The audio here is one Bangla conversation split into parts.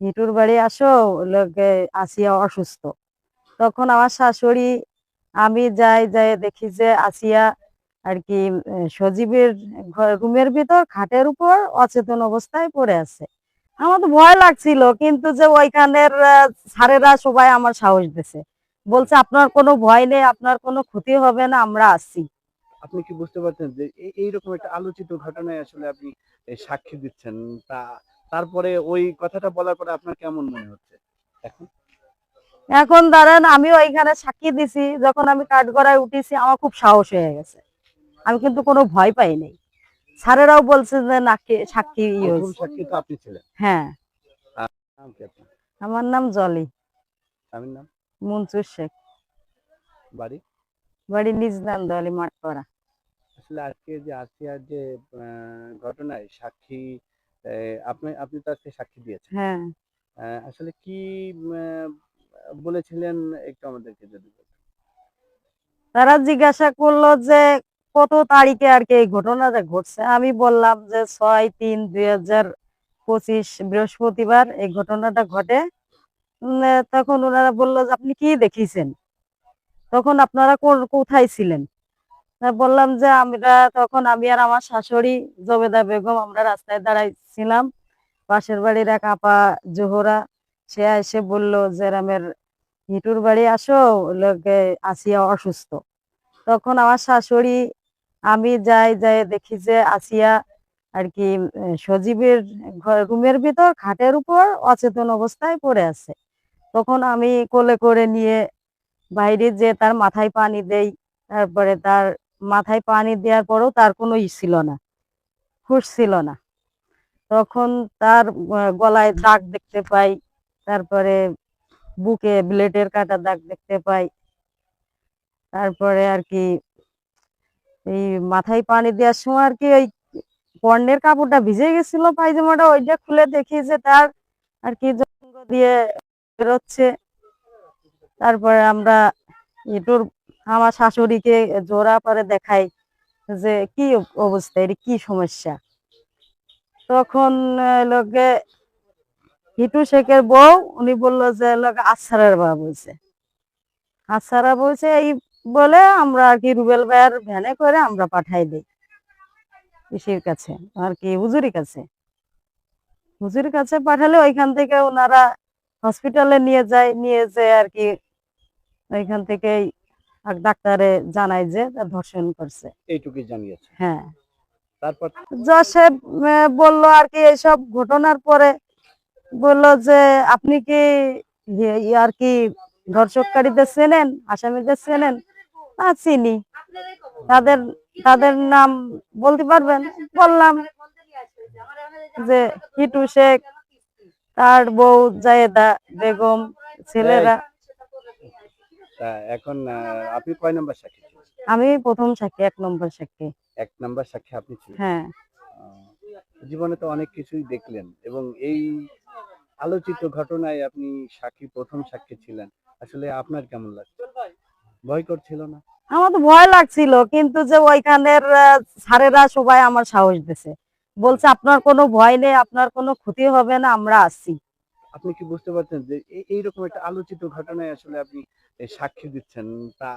হিটুর বাড়ি আসো লোকে আসিয়া অসুস্থ। তখন আমার শাশুড়ি আমি যাই যাই দেখি যে আসিয়া আর কি সজীবের রুমের ভিতর খাটের উপর অচেতন অবস্থায় পড়ে আছে। আমার তো ভয় লাগছিল কিন্তু যে ওইখানের আহ, স্যারেরা সবাই আমার সাহস দিছে। বলছে আপনার কোনো ভয় নেই আপনার কোনো ক্ষতি হবে না আমরা আছি আপনি কি বুঝতে পারছেন যে এই- এইরকম একটা আলোচিত ঘটনায় আসলে আপনি সাক্ষী দিচ্ছেন? তা তারপরে ওই কথাটা বলার পরে আপনার কেমন মনে হচ্ছে? এখন? এখন ধরেন আমি ওইখানে সাক্ষী দিছি যখন আমি কাঠগড়ায় উঠেছি আমার খুব সাহস হয়ে গেছে। আমি কিন্তু কোনো ভয় পাই নাই। স্যারেরাও বলছে যে নাকি সাক্ষী সাক্ষী তো আপনি ছিলেন। হ্যাঁ। নাম আমার নাম জলি। স্বামীর নাম? মনসুর শেখ। বাড়ি? বাড়ি নিজদান দলি মাঠপাড়া। আসলে আজকে যে আসিয়ার যে ঘটনায় সাক্ষী আপনি আপনি তো আজকে সাক্ষী দিয়েছেন। হ্যাঁ। আসলে কি বলেছিলেন একটু আমাদেরকে যদি। তারা জিজ্ঞাসা করল যে কত তারিখে আর কি এই ঘটনাটা ঘটছে? আমি বললাম যে ছয় তিন দুই হাজার পঁচিশ বৃহস্পতিবার এই ঘটনাটা ঘটে। তখন ওনারা বলল যে আপনি কি দেখিছেন তখন আপনারা কোথায় ছিলেন? বললাম যে আমরা তখন আমি আর আমার শাশুড়ি জবেদা বেগম আমরা রাস্তায় দাঁড়াইছিলাম। পাশের বাড়ির এক আপা জোহরা, সে এসে বলল যে রামের হিটুর বাড়ি আসো লোকে আসিয়া অসুস্থ। তখন আমার শাশুড়ি, আমি যাই যাই দেখি যে আসিয়া আর কি সজীবের রুমের ভিতর খাটের উপর অচেতন অবস্থায় পড়ে আছে। তখন আমি কোলে করে নিয়ে বাইরে যে তার মাথায় পানি দেই, তারপরে তার মাথায় পানি দেওয়ার পরেও তার কোনো ই ছিল না, হুঁশ ছিল না। তখন তার গলায় দাগ দেখতে পাই, তারপরে বুকে ব্লেডের কাটা দাগ দেখতে পাই, তারপরে আর কি এই মাথায় পানি দেওয়ার সময় আর কি ওই পর্নের কাপড়টা ভিজে গেছিল পায়জামাটা, ওইটা খুলে দেখি যে তার আর কি দিয়ে বেরোচ্ছে। তারপরে আমরা এটুর আমার শাশুড়িকে জোড়া পরে দেখাই যে কি অব- অবস্থা এর কি সমস্যা? তখন লোকে হিটু শেখের বউ, উনি বলল যে, লোকে আচ্ছারের বা বলছে। আচ্ছারা বলছে, এই বলে আমরা আর কি রুবেল ভাইয়ের ভ্যানে করে আমরা পাঠাই দিই ইসির কাছে, আর কি হুজুরি কাছে। হুজুরির কাছে পাঠালে ওইখান থেকে ওনারা হসপিটালে নিয়ে যায় নিয়ে যায় আর কি ওইখান থেকে ডাক্তারে জানায় যে ধর্ষণ করছে। এইটুকুই জানিয়েছে। হ্যাঁ। তারপর? যশে বলল আর কি এইসব ঘটনার পরে বলল যে আপনি কি আর কি ধর্ষককারীদের চেনেন আসামিদের চেনেন? না চিনি। তাদের তাদের নাম বলতে পারবেন? বললাম যে হিটু শেখ তার বউ জায়েদা বেগম ছেলেরা এখন আপনি কয় নম্বর সাক্ষী আমি প্রথম সাক্ষী এক নম্বর সাক্ষী এক নম্বর সাক্ষী আপনি ছিলেন? হ্যাঁ। জীবনে তো অনেক কিছুই দেখলেন এবং এই আলোচিত ঘটনায় আপনি সাক্ষী প্রথম সাক্ষী ছিলেন। আসলে আপনার কেমন লাগছে? ভয় করছিল না? আমার তো ভয় লাগছিল কিন্তু যে ওইখানের স্যারেরা সবাই আমার সাহস দিছে। বলছে আপনার কোনো ভয় নেই আপনার কোনো ক্ষতি হবে না আমরা আছি। আপনি কি বুঝতে পারছেন যে এইরকম একটা আলোচিত ঘটনায় আসলে আপনি সাক্ষী দিচ্ছেন? তা,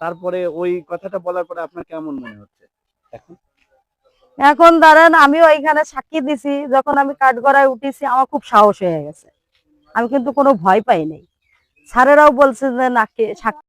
তারপরে ওই কথাটা বলার পরে আপনার কেমন মনে হচ্ছে এখন? এখন ধরেন আমি ওইখানে সাক্ষী দিছি, যখন আমি কাঠগড়ায় উঠেছি আমার খুব সাহস হয়ে গেছে। আমি কিন্তু কোনো ভয় পাই নাই। স্যারেরাও বলছে যে নাকি সাক্ষী